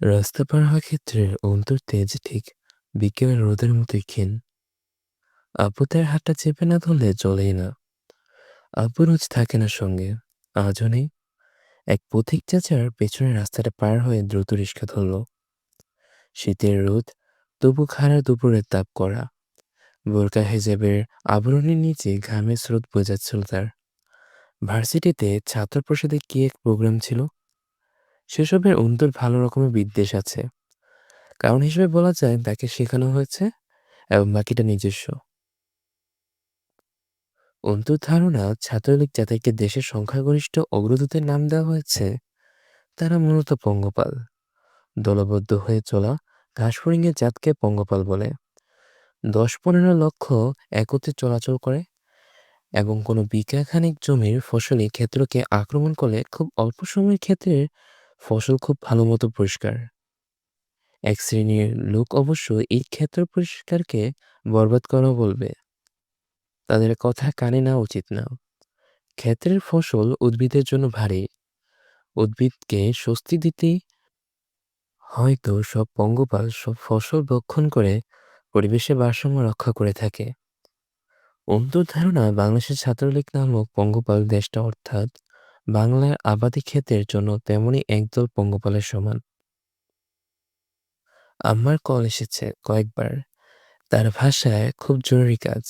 রাস্তা পার হওয়ার ক্ষেত্রে অন্তর তেজ ঠিক বিকেলের রোদের মতোই ক্ষীণ। তার হাতটা চেপে না ধরলে চলেই না। আব্বু রোজ থাকে না সঙ্গে, আজও নেই। এক পথিক চাচার পেছনে রাস্তাটা পার হয়ে দ্রুত রিক্সা ধরল। শীতের রোদ, তবু খাড়া দুপুরের তাপ করা। বোরকা হেজেবের আবরণের নিচে ঘামের স্রোত বোঝাচ্ছিল তার। ভার্সিটিতে ছাত্র প্রসাদে কি এক প্রোগ্রাম ছিল? সেসবের অন্তর ভালো রকমের বিদ্বেষ আছে। কারণ হিসেবে বলা যায় তাকে শেখানো হয়েছে এবং বাকিটা নিজস্ব। অন্তর ধারণা ছাত্রলীগ যাদেরকে দেশের সংখ্যাগরিষ্ঠ অগ্রদূতের নাম দেওয়া হয়েছে, তারা মূলত পঙ্গপাল। দলবদ্ধ হয়ে চলা ঘাসফড়িংয়ের জাতকে পঙ্গপাল বলে। দশ পনেরো লক্ষ একত্রে চলাচল করে এবং কোনো বিঘাখানিক জমির ফসলি ক্ষেত্রকে আক্রমণ করলে খুব অল্প সময়ের ক্ষেত্রে ফসল খুব ভালো মতো পরিষ্কার। এক শ্রেণির লোক অবশ্য এই ক্ষেত্র পরিষ্কারকে বরবাদ করা বলবে। তাদের কথা কানে নেওয়া উচিত না। ক্ষেত্রের ফসল উদ্ভিদের জন্য ভারী। উদ্ভিদকে স্বস্তি দিতে হয়তো সব পঙ্গপাল সব ফসল ভক্ষণ করে পরিবেশে ভারসাম্য রক্ষা করে থাকে। অন্তর ধারণা বাংলাদেশের ছাত্রলীগ নামক পঙ্গপাল দেশটা অর্থাৎ বাংলার আবাদি ক্ষেতের জন্য তেমনি একদল পঙ্গপালের সমান। আমার কল এসেছে কয়েকবার। তার ভাষায় খুব জরুরি কাজ।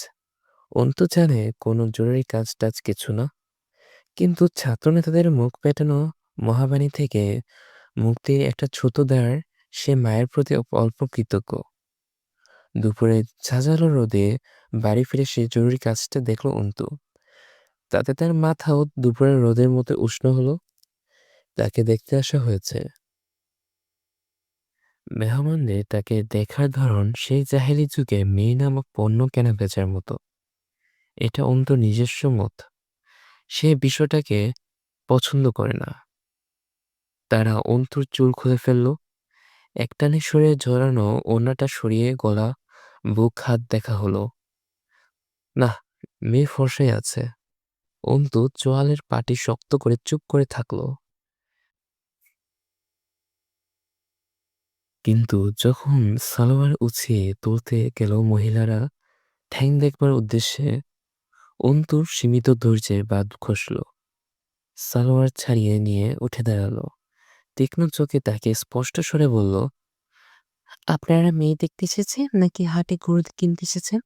অন্ত জানে কোনো জরুরি কাজ টাজ কিছু না। কিন্তু ছাত্রনেতাদের মুখ পেটানো মহাবাণী থেকে মুক্তির একটা ছোট দ্বার সে মায়ের প্রতি অল্প কৃতজ্ঞ। দুপুরে ঝাঁঝালো রোদে বাড়ি ফিরে সে জরুরি কাজটা দেখল অন্তু। তাতে তার মাথাও দুপুরের রোদের মতো উষ্ণ হলো। তাকে দেখতে আসা হয়েছে। মেহমানদের তাকে দেখার ধরন সেই জাহেলি যুগে মেয়ে নামক পণ্য কেনা বেচার মতো। এটা অন্তর নিজস্ব মত। সে বিষয়টাকে পছন্দ করে না। তারা অন্তর চুল খুলে ফেলল। একটানে সরে ঝরানো ওড়নাটা সরিয়ে গলা, বুক, হাত দেখা হলো। না মেয়ে ফর্সাই আছে। অন্তু চোয়ালের পাটি শক্ত করে চুপ করে থাকল। কিন্তু যখন সালোয়ার উছিয়ে তুলতে গেল মহিলারা ঠ্যাং দেখবার উদ্দেশ্যে, অন্তুর সীমিত ধৈর্যের বাদ খসল। সালোয়ার ছাড়িয়ে নিয়ে উঠে দাঁড়াল। তীক্ষ্ণ চোখে তাকে স্পষ্ট স্বরে বলল, আপনারা মেয়ে দেখতে এসেছেন নাকি হাটে গরু কিনতে এসেছেন?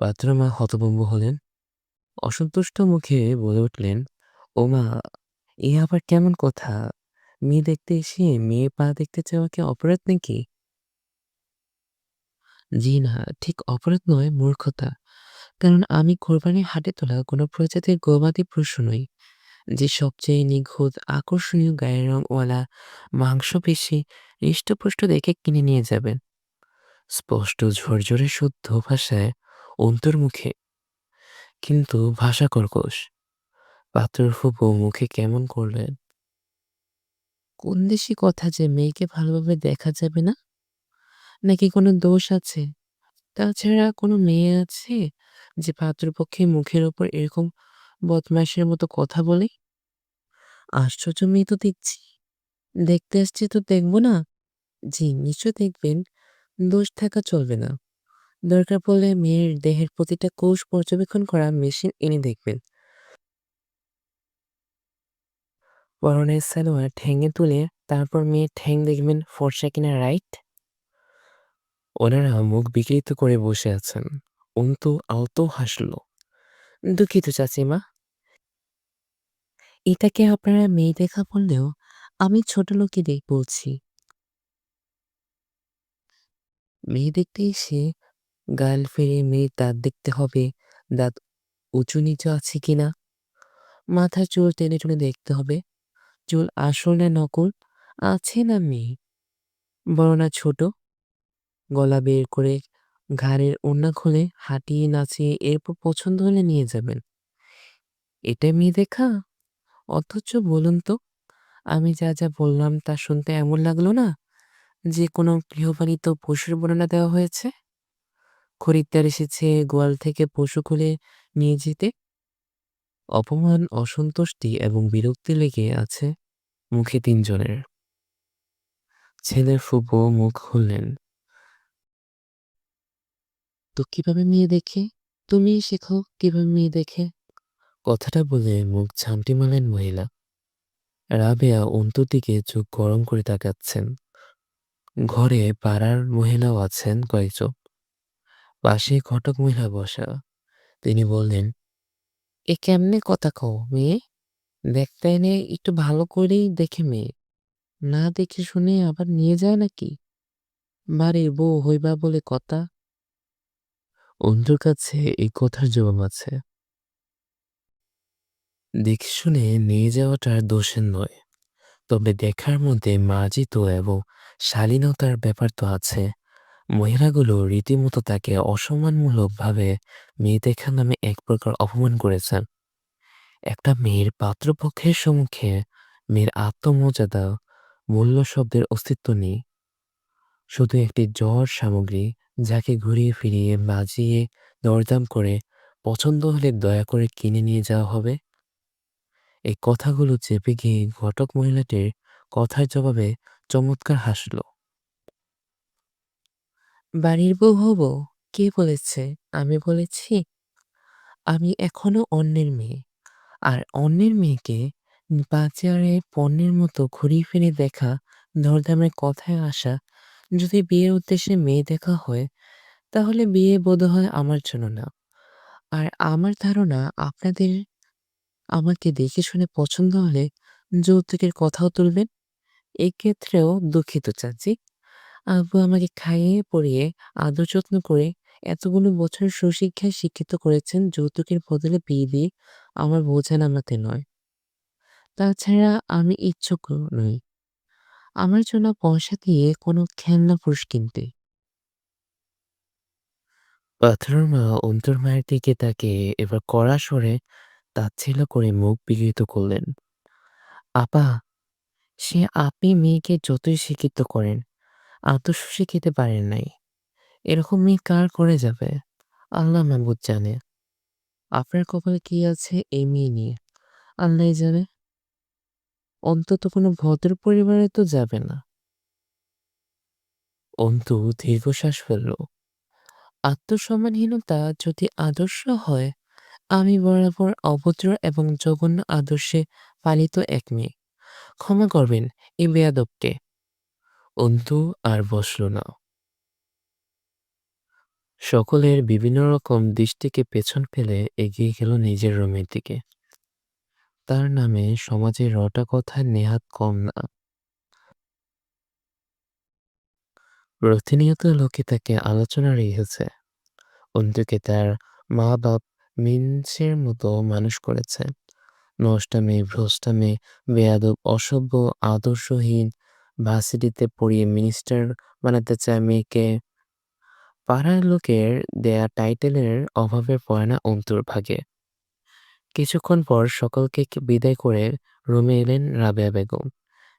পাত্রমা হতভম্ব হলেন। অসন্তুষ্ট মুখে বলে উঠলেন ও মা এ আবার কেমন কথা? মেয়ে দেখতে এসে মেয়ে পা দেখতে চাওয়া কি অপরাধ নাকি? জি না, ঠিক অপরাধ নয়, মূর্খতা। কারণ আমি কোরবানির হাটে তোলা কোনো প্রজাতির গবাদি পশু নই। যে সবচেয়ে নিখুঁত, আকর্ষণীয় গায়ের রংওয়ালা, মাংসপেশি, হৃষ্টপুষ্ট দেখে কিনে নিয়ে যাবেন। স্পষ্ট ঝরঝরে শুদ্ধ ভাষায় অন্তর্মুখে কিন্তু ভাষা কর্কশ পাত্রের ফুপু মুখে কেমন করলেন? কোন দেশি কথা যে মেয়েকে ভালোভাবে দেখা যাবে না? নাকি কোনো দোষ আছে? তাছাড়া কোনো মেয়ে আছে যে পাত্রপক্ষে মুখের ওপর এরকম বদমাইশের মতো কথা বলে? আশ্চর্য মেয়ে তো দেখছি। দেখতে আসছি তো দেখব না। জি নিশ্চয় দেখবেন, দোষ থাকা চলবে না। দরকার পড়লে মেয়ের দেহের প্রতিটা কোষ পর্যবেক্ষণ করা মেশিন এনে দেখবেন। পরনের সালোয়ার ঠ্যাঙে তুলে তারপর মেয়ের ঠ্যাং দেখবেন ফর্সা কিনা রাইট। ওনারা মুখ বিকৃত করে বসে আছেন। অন্তু আলতো হাসল। দুঃখিত চাচিমা। এটাকে আপনারা মেয়ে দেখা বললেও আমি ছোট লোকেদের বলছি। মেয়ে দেখতে এসে গাল ফিরে মেয়ে দাঁত দেখতে হবে, দাঁত উঁচু নিচু আছে কিনা মাথার চুল টেনে টেনে দেখতে হবে। চুল আসল না নকল? আছে না মেয়ে। বড় না ছোট? গলা বের করে ঘাড়ের ওড়না খুলে হাঁটিয়ে নাচিয়ে এরপর পছন্দ হলে নিয়ে যাবেন। এটা মেয়ে দেখা? অথচ বলুন তো, আমি যা যা বললাম তা শুনতে এমন লাগল না যে কোনো গৃহপালিত পশুর বর্ণনা দেওয়া হয়েছে? খরিদ্দার এসেছে, গোয়াল থেকে পশু খুলে নিয়ে যেতে। অপমান, অসন্তুষ্টি এবং বিরক্তি লেগে আছে মুখে তিনজনের। ছেলের ফুপু মুখ খুললেন। তো কীভাবে মেয়ে দেখে? তুমি শেখো কীভাবে মেয়ে দেখে? কথাটা বলে মুখ ঝামটি মালেন মহিলা। রাবেয়া অন্তুর দিকে চোখ গরম করে তাকাচ্ছেন। ঘরে পাড়ার মহিলাও আছেন কয়েকজন। পাশে ঘটক মহিলা বসা। তিনি বললেন, এ কেমনে কথা কও মেয়ে? দেখতে এনে একটু ভালো করেই দেখে মেয়ে। না দেখে শুনে আবার নিয়ে যায় নাকি? বাড়ির বউ হইবা বলে কথা। অন্তুর কাছে এই কথার জবাব আছে। দেখে শুনে নিয়ে যাওয়াটা দোষের নয়। তবে দেখার মধ্যে মার্জিত এবং শালীনতার ব্যাপার তো আছে। মহিলাগুলো রীতিমতো তাকে অসম্মানমূলকভাবে মেয়ে দেখা নামে এক প্রকার অপমান করেছেন। একটা মেয়ের পাত্রপক্ষের সম্মুখে মেয়ের আত্মমর্যাদা, মূল্য শব্দের অস্তিত্ব নেই। শুধু একটি জ্বর সামগ্রী যাকে ঘুরিয়ে ফিরিয়ে বাজিয়ে দরদাম করে পছন্দ হলে দয়া করে কিনে নিয়ে যাওয়া হবে। এই কথাগুলো চেপে গিয়ে ঘটক মহিলাটির কথার জবাবে চমৎকার হাসল। বাড়ির বউ হব? কে বলেছে? আমি বলেছি, আমি এখনও অন্যের মেয়ে। আর অন্যের মেয়েকে বাজারে পণ্যের মতো ঘুরিয়ে ফিরে দেখা, দরদামের কথায় আসা, যদি বিয়ের উদ্দেশ্যে মেয়ে দেখা হয়, তাহলে বিয়ে বোধ হয় আমার জন্য না। আর আমার ধারণা আপনাদের আমাকে দেখে শুনে পছন্দ হলে যৌতুকের কথাও তুলবেন। এক্ষেত্রেও দুঃখিত, চাচি। আব্বু আমাকে খাইয়ে পরিয়ে আদর যত্ন করে এতগুলো বছর সুশিক্ষায় শিক্ষিত করেছেন যৌতুকের বদলে বিয়ে দিয়ে আমার বোঝা নামাতে নয়। তাছাড়া আমি ইচ্ছুক নই। আমার জন্য পয়সা দিয়ে কোনো খেলনা পুরুষ কিনতে। পাথরের মা অন্তর মায়ের দিকে তাকে এবার কড়া সরে তাচ্ছিল্য করে মুখ বিকৃত করলেন। আপা, সে আপনি মেয়েকে যতই শিক্ষিত করেন আদর্শ শিখিতে পারেন নাই। এরকম মেয়ে কার করে যাবে? আল্লাহ মাহবুদ জানে। আপনার কপালে কি আছে এই মেয়ে নিয়ে? আল্লাহ জানে। অন্তত কোনো ভদ্র পরিবারে তো যাবে না। অন্তু দীর্ঘশ্বাস ফেলল। আত্মসম্মানহীনতা যদি আদর্শ হয়, আমি বরাবর অভদ্র এবং জঘন্য আদর্শে পালিত এক মেয়ে। ক্ষমা করবেন, এই বেয়াদবকে। অন্তু আর বসল না। সকলের বিভিন্ন রকম দৃষ্টিকে পেছন ফেলে এগিয়ে গেল নিজের রুমের দিকে। তার নামে সমাজে রটা কথা নেহাত কম না। প্রতিনিয়ত লোকে তাকে আলোচনা রেখেছে। অন্তুকে তার মা বাপ মিনসের মতো মানুষ করেছে। নষ্টামে, ভ্রষ্টামে, বেয়াদব, অসভ্য, আদর্শহীন ভার্সিটিতে পড়িয়ে মিনিস্টার বানাতে চায় মেয়েকে। পাড়ার লোকের দেয়া টাইটেলের অভাবে পড়ে না অন্তুর ভাগে। কিছুক্ষণ পর সকলকে বিদায় করে রুমে এলেন রাবেয়া বেগম।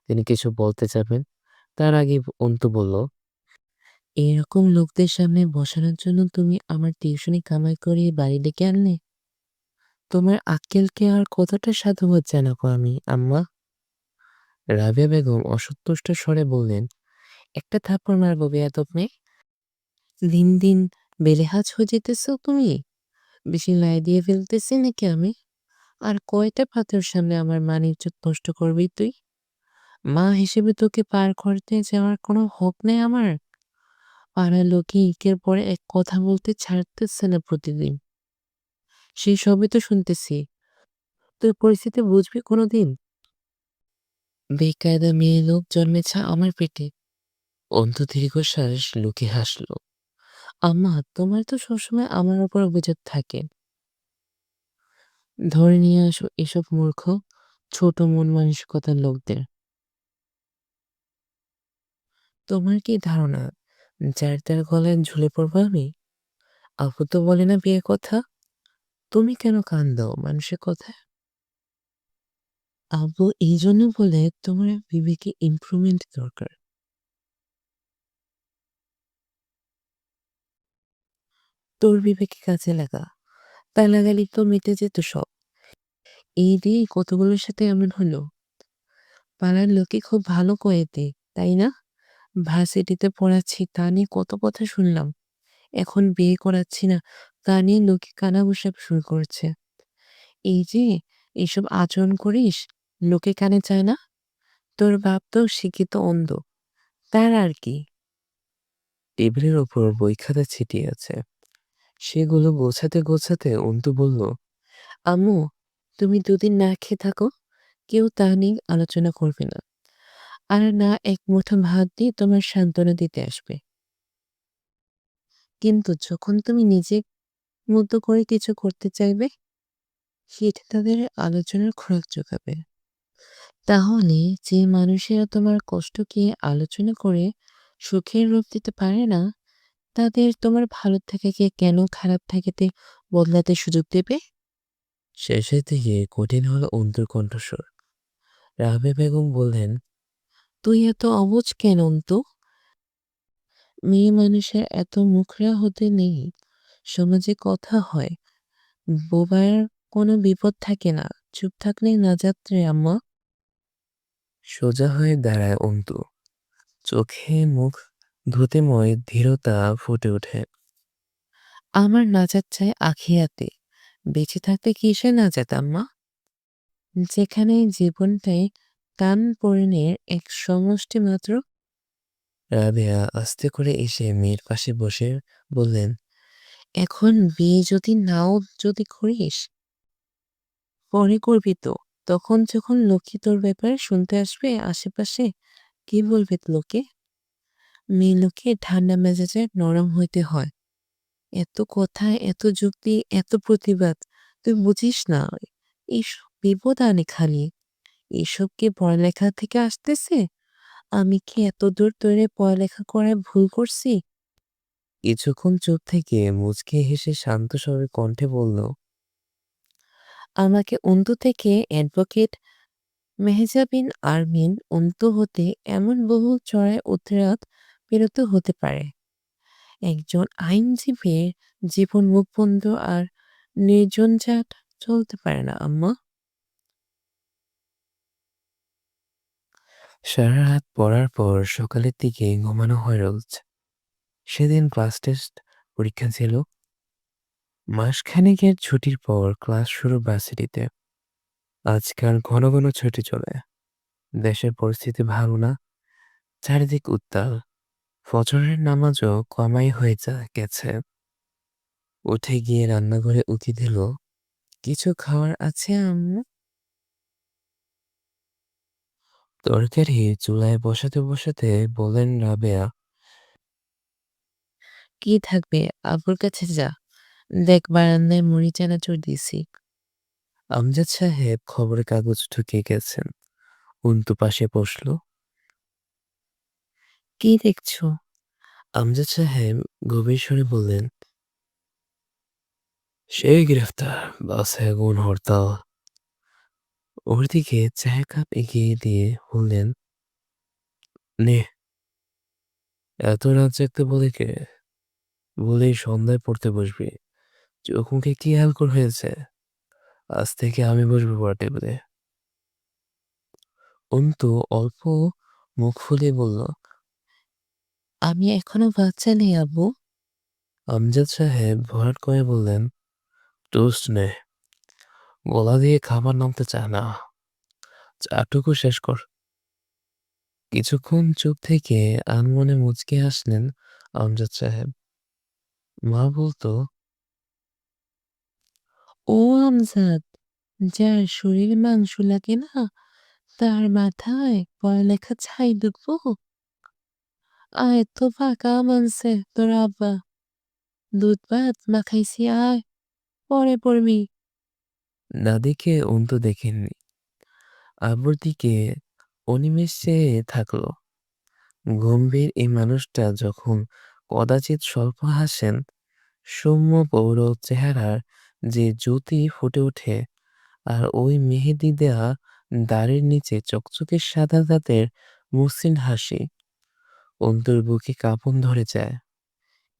তিনি কিছু বলতে যাবেন, তার আগে অন্তু বলল, এরকম লোকদের সামনে বসানোর জন্য তুমি আমার টিউশনি কামাই করে বাড়ি ডেকে আনলে? তোমার আক্কেলকে আর কতটা সাধুবাদ জানাব আমি, আম্মা? রাবেয়া বেগম অসন্তুষ্ট স্বরে বললেন, একটা থাপ্পড় মারবো বেয়াদব মেয়ে দিন দিন বেলেহাজ হয়ে যেতেছো তুমি? বেশি লাই দিয়ে ফেলতেছি নাকি আমি? আর কয়টা পাথর সামনে আমার মান নষ্ট করবি তুই? মা হিসেবে তোকে পার করতে যাওয়ার কোনো হক নেই আমার। পাড়ার লোকে একের পরে এক কথা বলতে ছাড়তেছে না প্রতিদিন। সেই সবই তো শুনতেছি। তোর পরিস্থিতি বুঝবি কোনোদিন? বেকায়দা মেয়ে লোক জন্মেছে আমার পেটে। অন্তু দীর্ঘশ্বাস লুকে হাসল। আম্মা, তোমার তো সবসময় আমার উপর অভিযোগ থাকে। ধরে নিয়ে আসো এসব মূর্খ, ছোট মন মানসিকতার লোকদের। তোমার কি ধারণা, যার তার গলায় ঝুলে পড়ব আমি? আপু তো বলে না বিয়ে কথা। তুমি কেন কান দাও মানুষের কথায়? আব্বু এই জন্য বলে তোমার বিবেকে ইমপ্রুভমেন্ট দরকার। তোর বিবেকে কাজে লাগা। তাই লাগালি তো মিটে যেত সব। এই দিয়ে কতগুলোর সাথে এমন হলো? পাড়ার লোকে খুব ভালো কয়েতে তাই না? ভার্সিটিতে পড়াচ্ছি, তা নিয়ে কত কথা শুনলাম। এখন বিয়ে করাচ্ছি না, তা নিয়ে লোকে কানা কানাঘুষা শুরু করছে। এই যে এইসব আচরণ করিস লোকে কানে চায় না। তোর বাপ তো শিক্ষিত অন্ধ তার আর কি? টেবিলের ওপর বই খাতা ছিটিয়ে আছে। সেগুলো গোছাতে গোছাতে অন্তু বলল আম্মু তুমি দুদিন না খেয়ে থাকো কেউ তা নিয়ে আলোচনা করবে না। আর না এক মুঠো ভাত দিয়ে তোমার সান্ত্বনা দিতে আসবে। কিন্তু যখন তুমি নিজে মতো করে কিছু করতে চাইবে সেটা তাদের আলোচনার খোরাক যোগাবে। তাহলে যে মানুষেরা তোমার কষ্টকে আলোচনা করে সুখের রূপ দিতে পারে না তাদের তোমার ভালো থাকাকে কেন খারাপ থাকাতে বদলাতে সুযোগ দেবে? শেষের দিকে কঠিন হলো অন্তুর কণ্ঠস্বর। রাবে বেগম বললেন তুই এত অবুঝ কেন অন্তু? মেয়ে মানুষের এত মুখরা হতে নেই। সমাজে কথা হয়। বোবার কোনো বিপদ থাকে না। চুপ থাকলেই না যাত্রে আম্মা। সোজা হয়ে দাঁড়ায় অন্তু। চোখে মুখ ধুতেময় ধীরতা ফুটে ওঠে। আমার নাজাত চাই আখিয়াতে বেঁচে থাকতে কিসে নাজাত আম্মা? যেখানে জীবনটাই কান পরিণের এক সমষ্টি মাত্র। রাবেয়া আস্তে করে এসে মেয়ের পাশে বসে বললেন এখন বিয়ে যদি নাও যদি করিস পরে করবি তো? তখন যখন লক্ষ্মী তোর ব্যাপারে শুনতে আসবে আশেপাশে, কি বলবে লোকে মেয়ে লোকে ঠান্ডা মেজাজে নরম হইতে হয়। এত কথা, এত যুক্তি, এত প্রতিবাদ, তুই বুঝিস না? এইসব বিপদ আনে খালি। এইসব কি পড়ালেখা থেকে আসতেছে? আমি কি এত দূর তৈরি পড়ালেখা করায় ভুল করছি? কিছুক্ষণ চুপ থেকে মুচকে হেসে শান্ত স্বরের কণ্ঠে বলল আমাকে অন্তু থেকে অ্যাডভোকেট মেহজাবিন আরমিন অন্তু হতে এমন বহু চড়াই উতরাত পেরোতে হতে পারে। একজন আইনজীবীর জীবন মুখ বন্ধ আর নির্জনজাট চলতে পারে না, আম্মা। সারা রাত পড়ার পর সকালের দিকে ঘুমানো হয় রোজ। সেদিন ক্লাস টেস্ট পরীক্ষা ছিল। মাসখানেকের ছুটির পর ক্লাস শুরু ভার্সিটিতে। আজকাল ঘন ঘন ছুটি চলে। দেশের পরিস্থিতি ভালো না, চারিদিক উত্তাল। ফজরের নামাজও কমাই হয়ে যা গেছে। উঠে গিয়ে রান্নাঘরে উকি দিল, কিছু খাওয়ার আছে, আম্মু? তরকারি চুলায় বসাতে বসাতে বলেন রাবেয়া, কি থাকবে? আব্বুর কাছে যা। দেখ বারান্দায় মুড়ি চানাচুর দিছি। আমজাদ সাহেব খবরের কাগজ ঢুকিয়ে গেছেন। উন্তু পাশে বসল। কি দেখছ? আমজাদ সাহেব গভীর স্বরে বললেন সেই গ্রেফতার বাসে গুণ হরতাল। ওর দিকে চায়ের কাপ এগিয়ে দিয়ে বললেন নে এত রাত জাগতে বলে কে? বলেই সন্ধ্যায় পড়তে বসবি। চোখ মুখে কি হালকর হয়েছে আজ থেকে আমি বসবো পড়া টেবিলে অন্তু অল্প মুখ ফুলিয়ে বলল আমি এখনও বাচ্চা নেই আব্বু। আমজাদ সাহেব ভরাট করে বললেন টোস্ট নে। গলা দিয়ে খাবার নামতে চায় না। চাটুকু শেষ কর। কিছুক্ষণ চুপ থেকে আনমনে মুচকে আসলেন আমজাদ সাহেব। মা বলতো ও আমজাদ যার শরীর মাংস লাগে না, তার মাথায় পড়ালেখা ছাই ঢুকবো। আয় তো ফাঁকা মানছে তোর আব্বা। দুধ, ভাত মাখাইছি, আয়, পরে পড়বি। দাদিকে অন্তু দেখেননি। আব্বুর দিকে অনিমেষ থাকল। গম্ভীর এই মানুষটা যখন কদাচিৎ স্বল্প হাসেন, সৌম্য পৌর চেহারার যে জ্যোতি ফুটে ওঠে আর ওই মেহেদি দেয়া দাড়ির নিচে চকচকে সাদা দাঁতের মসৃণ হাসি অন্তর বুকে কাঁপন ধরে যায়।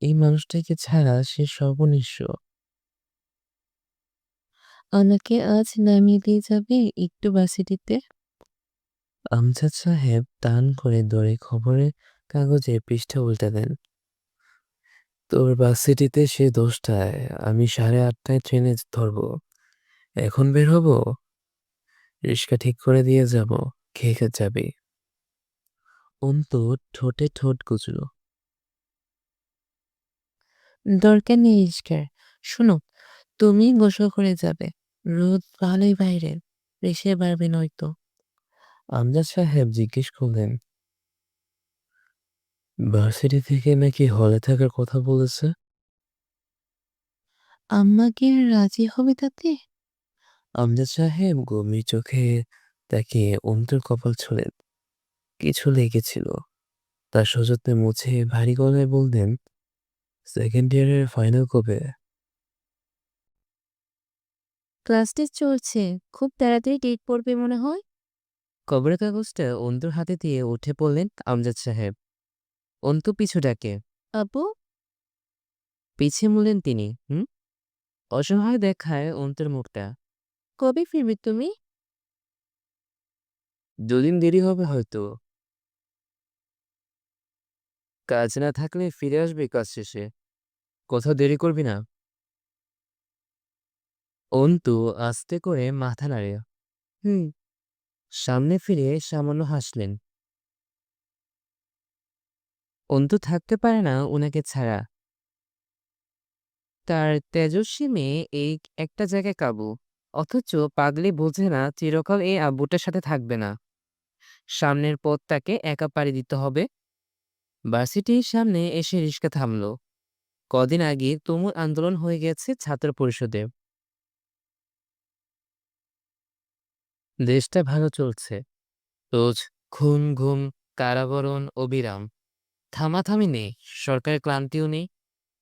এই মানুষটাকে ছাড়া সে সর্বনিঃস্ব। আমাকে আজ নামিয়ে দিয়ে যাবে একটু বাসিটিতে? আমজাদ সাহেব টান করে দৌড়ে খবরের কাগজে পৃষ্ঠা উল্টে দেন। তোর ভার্সিটিতে সে দশটায় আমি সাড়ে আটটায় ট্রেনে ধরবো। এখন বের হব? রিক্সা ঠিক করে দিয়ে যাব খেয়ে খেয়ে যাবি। অন্তু ঠোঁটে ঠোঁট গুজল। দরকার নেই রিস্কার। শোনো তুমি গোসল করে যাবে। রোদ ভালোই বাইরে রেসে পারবে নয়তো। আমজাদ সাহেব জিজ্ঞেস করলেন ভার্সিটি থেকে নাকি হলে থাকার কথা বলেছে? আম্মা কি রাজি হবে তাতে? আমজাদ সাহেব গভীর চোখে তাকে অন্তর কপাল ছুলেন। কিছু লেগেছিল। তার সযত্নে মুছে ভারী গলায় বললেন সেকেন্ড ইয়ারের ফাইনাল কবে? ক্লাস টেস্ট চলছে। খুব তাড়াতাড়ি ডেট পড়বে মনে হয়? খবরের কাগজটা অন্তুর হাতে দিয়ে উঠে পড়লেন আমজাদ সাহেব। অন্তু পিছু ডাকে। আপু পিছিয়ে মুলেন তিনি হুম? অসহায় দেখায় অন্তুর মুখটা। কবে ফিরবে তুমি? দুদিন দেরি হবে হয়তো। কাজ না থাকলে ফিরে আসবে কাজ শেষে। কোথাও দেরি করবি না। অন্তু আস্তে করে মাথা নাড়ে। হুম। সামনে ফিরে সামান্য হাসলেন। অন্তু থাকতে পারে না ওনাকে ছাড়া। তার তেজস্বী মেয়ে এই একটা জায়গায় কাবু, অথচ পাগলি বোঝে না চিরকাল এই আব্বুটার সাথে থাকবে না। সামনের পথ তাকে একা পাড়ি দিতে হবে। ভার্সিটির সামনে এসে রিক্সা থামল। কদিন আগে তুমুল আন্দোলন হয়ে গেছে ছাত্র পরিষদে। দেশটা ভালো চলছে। রোজ খুন ঘুম, কারাবরণ, অবিরাম। থামাথামি নেই, সরকারের ক্লান্তিও নেই।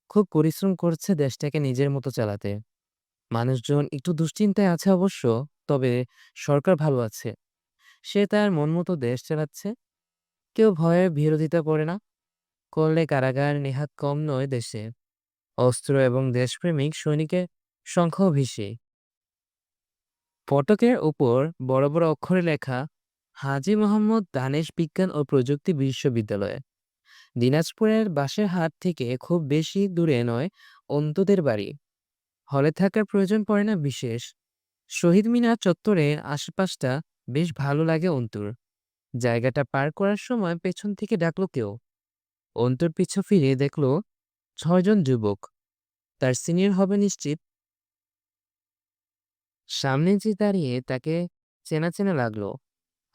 খুব পরিশ্রম করছে দেশটাকে নিজের মতো চালাতে। মানুষজন একটু দুশ্চিন্তায় আছে অবশ্য, তবে সরকার ভালো আছে। সে তার মন মতো দেশ চালাচ্ছে। কেউ ভয়ে বিরোধিতা করে না। করলে কারাগার নেহাত কম নয় দেশে। অস্ত্র এবং দেশপ্রেমিক সৈনিকের সংখ্যাও বেশি। ফটকের উপর বড় বড় অক্ষরে লেখা, হাজি মোহাম্মদ দানেশ বিজ্ঞান ও প্রযুক্তি বিশ্ববিদ্যালয়। দিনাজপুরের বাসের হাট থেকে খুব বেশি দূরে নয়, অন্তুদের বাড়ি। হলে থাকার প্রয়োজন পড়ে না বিশেষ। শহীদ মিনার চত্বরের আশেপাশটা বেশ ভালো লাগে অন্তুর। জায়গাটা পার করার সময় পেছন থেকে ডাকলো কেউ। অন্তর পিছু ফিরে দেখল ছয়জন যুবক। তার সিনিয়র হবে নিশ্চিত। সামনে যে দাঁড়িয়ে তাকে চেনা চেনা লাগল।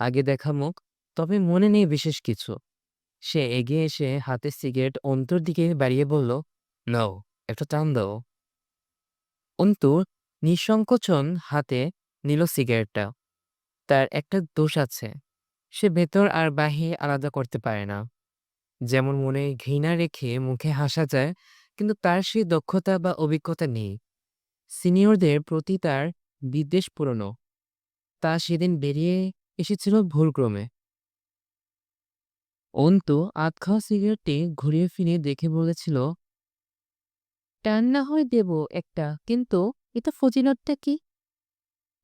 আগে দেখা মুখ, তবে মনে নেই বিশেষ কিছু। সে এগিয়ে এসে হাতে সিগারেট অন্তর দিকে বাড়িয়ে বলল, নাও, একটা টান দাও। অন্তু নিঃসংকোচন হাতে নিল সিগারেটটা। তার একটা দোষ আছে, সে ভেতর আর বাহির আলাদা করতে পারে না। যেমন মনে ঘৃণা রেখে মুখে হাসা যায়, কিন্তু তার সেই দক্ষতা বা অভিজ্ঞতা নেই। সিনিয়রদের প্রতি তার বিদ্বেষ পুরনো। তা সেদিন বেরিয়ে এসেছিল ভুলক্রমে অন্তু আধ খাওয়া সিগারেটটি ঘুরিয়ে ফিরিয়ে দেখে বলেছিল টান না হয় দেব একটা কিন্তু এটা ফজিলতটা কি?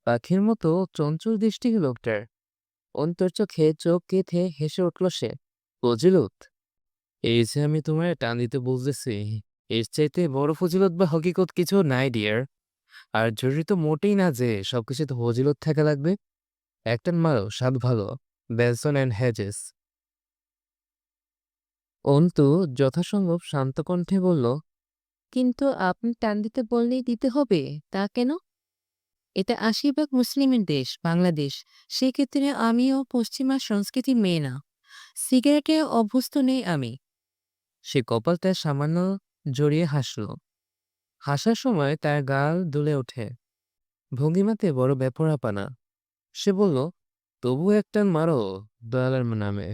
পাখির মতো চঞ্চল দৃষ্টি লোকটার। অন্তর চোখে চোখ কেঁথে হেসে উঠল সে ফজিলত? এই যে আমি তোমার টান দিতে বলতেছি এর চাইতে বড় ফজিলত বা হকিকত কিছু নাই ডিয়ার আর জরুরি তো মোটেই না যে সবকিছুতে ফজিলত থাকা লাগবে। একটান মারো স্বাদ ভালো। বেলসন অ্যান্ড হ্যাজেস অন্তু যথাসম্ভব শান্ত কণ্ঠে বলল, কিন্তু আপনি টান দিতে বললেই দিতে হবে, তা কেন? এটা আশিরভাগ মুসলিমের দেশ, বাংলাদেশ। সেক্ষেত্রে আমিও পশ্চিমা সংস্কৃতির মেয়ে না সিগারেটে অভ্যস্ত নেই আমি সে কপালটা সামান্য জড়িয়ে হাসল। হাসার সময় তার গাল দুলে ওঠে। ভঙ্গিমাতে বড় ব্যাপরাপানা সে বলল তবু একটা মারো দয়ালের নামে।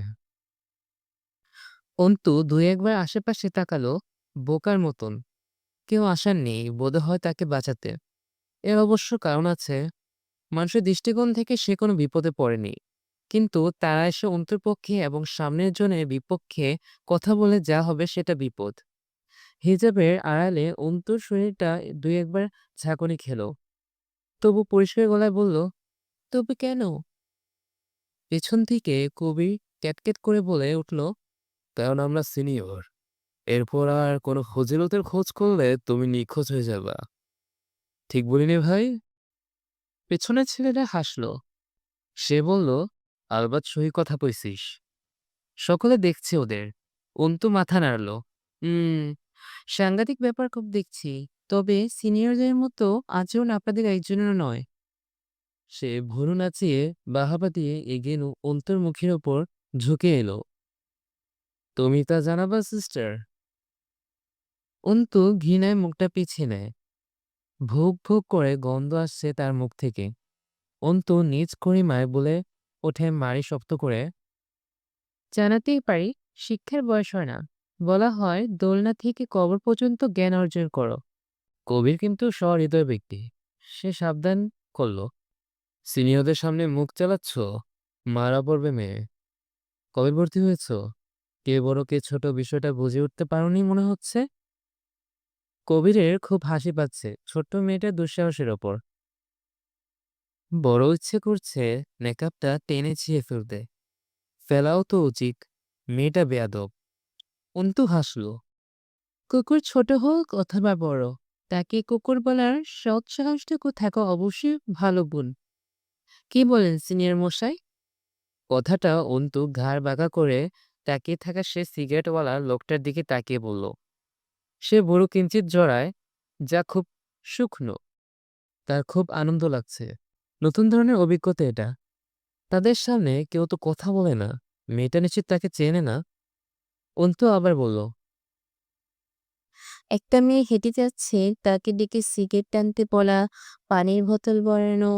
অন্তু দুই একবার আশেপাশে তাকালো বোকার মতন। কেউ আসার নেই বোধ হয় তাকে বাঁচাতে। এর অবশ্য কারণ আছে, মানুষের দৃষ্টিকোণ থেকে সে কোনো বিপদে পড়েনি। কিন্তু তারা এসে অন্তুর পক্ষে এবং সামনের জনের বিপক্ষে কথা বলে যা হবে সেটা বিপদ। হিজাবের আড়ালে অন্তুর শরীরটা দুই একবার ঝাঁকুনি খেল। তবু পরিষ্কার গলায় বলল, তবে কেন? পেছন থেকে কবির ক্যাটক্যাট করে বলে উঠল কারণ আমরা সিনিয়র। এরপর আর কোনো ফজিলতের খোঁজ করলে তুমি নিখোঁজ হয়ে যাবা। ঠিক বলিনি ভাই? পেছনের ছেলেটা হাসলো। সে বলল, আলবাত সহি কথা কইছিস। সকলে দেখছে ওদের। অন্তু মাথা নাড়ল হুম সাংঘাতিক ব্যাপার খুব দেখছি। তবে সিনিয়রদের মতো আচরণ আপনাদের একজনেরও নয়। সে ভুরু নাচিয়ে বাহাবা দিয়ে এগিয়ে নু- অন্তর মুখের ওপর ঝুঁকে এলো। তুমি তা জানাবা, সিস্টার? অন্তু ঘৃণায় মুখটা পিছিয়ে নেয়। ভোগ ভোগ করে গন্ধ আসছে তার মুখ থেকে। অন্তু নিজ করিমায় বলে ওঠে মারি শক্ত করে। জানাতেই পারি, শিক্ষার বয়স হয় না। বলা হয়, দোলনা থেকে কবর পর্যন্ত জ্ঞান অর্জন করো। কবির কিন্তু সহৃদয় ব্যক্তি। সে সাবধান করল। সিনিয়রদের সামনে মুখ চালাচ্ছ? মারা পড়বে মেয়ে। কবে ভর্তি হয়েছ? কে বড়, কে ছোট বিষয়টা বুঝে উঠতে পারোনি মনে হচ্ছে? কবিরের খুব হাসি পাচ্ছে ছোট্ট মেয়েটা দুঃসাহসের ওপর। বড় ইচ্ছে করছে মেকআপটা টেনে ছিঁড়ে ফেলতে। ফেলাও তো উচিত, মেয়েটা বেয়াদব। অন্তু হাসল, কুকুর ছোট হোক অথবা বড়, তাকে কুকুর বলার সৎ সাহসটুকু থাকা অবশ্যই ভালো গুণ। কি বলেন সিনিয়র মশাই? কথাটা অন্তু ঘাড় বাঁকা করে তাকিয়ে থাকা সে সিগারেটওয়ালা লোকটার দিকে তাকিয়ে বলল, সে বুড়ো কিঞ্চিত জড়ায়, যা খুব শুকনো তার খুব আনন্দ লাগছে। নতুন ধরনের অভিজ্ঞতা এটা। তাদের সামনে কেউ তো কথা বলে না। মেয়েটা নিশ্চিত তাকে চেনে না? অন্তু আবার বলল, একটা মেয়ে হেঁটে যাচ্ছে, তাকে ডেকে সিগারেট টানতে বলা, পানির বোতল বরানো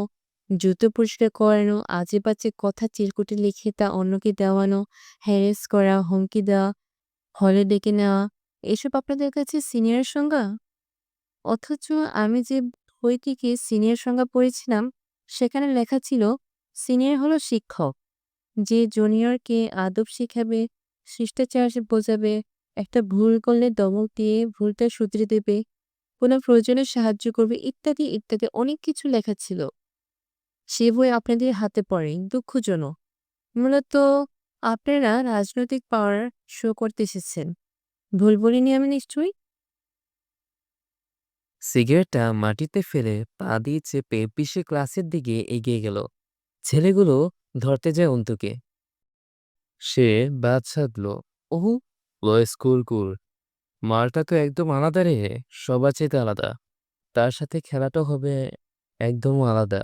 জুতো পরিষ্কার করানো আজে বাজে কথা চিরকুটে লিখে তা অন্যকে দেওয়ানো হ্যারেস করা, হুমকি দেওয়া, হলে ডেকে নেওয়া, এসব আপনাদের কাছে সিনিয়র সংজ্ঞা? অথচ আমি যে বইটিকে সিনিয়র সংজ্ঞা পড়েছিলাম, সেখানে লেখা ছিল সিনিয়র হলো শিক্ষক। যে জুনিয়রকে আদব শিখাবে, শিষ্টাচার বোঝাবে, একটা ভুল করলে দমক দিয়ে ভুলটা শুধরে দেবে, কোনো প্রয়োজনে সাহায্য করবে, ইত্যাদি ইত্যাদি অনেক কিছু লেখা ছিল। সে বই আপনাদের হাতে পড়ে, দুঃখজনক। মূলত আপনারা রাজনৈতিক পাওয়ার শো করতে এসেছেন। ভুল বলিনি আমি নিশ্চয়ই? সিগারেটটা মাটিতে ফেলে পা দিয়ে চেপে পিসে ক্লাসের দিকে এগিয়ে গেল। ছেলেগুলো ধরতে যায় অন্তুকে। সে বাদ সাধল ওহু, লো স্কুল কুল। মালটা তো একদম আলাদা রে, সবার চেয়ে আলাদা। তার সাথে খেলাটা হবে একদম আলাদা।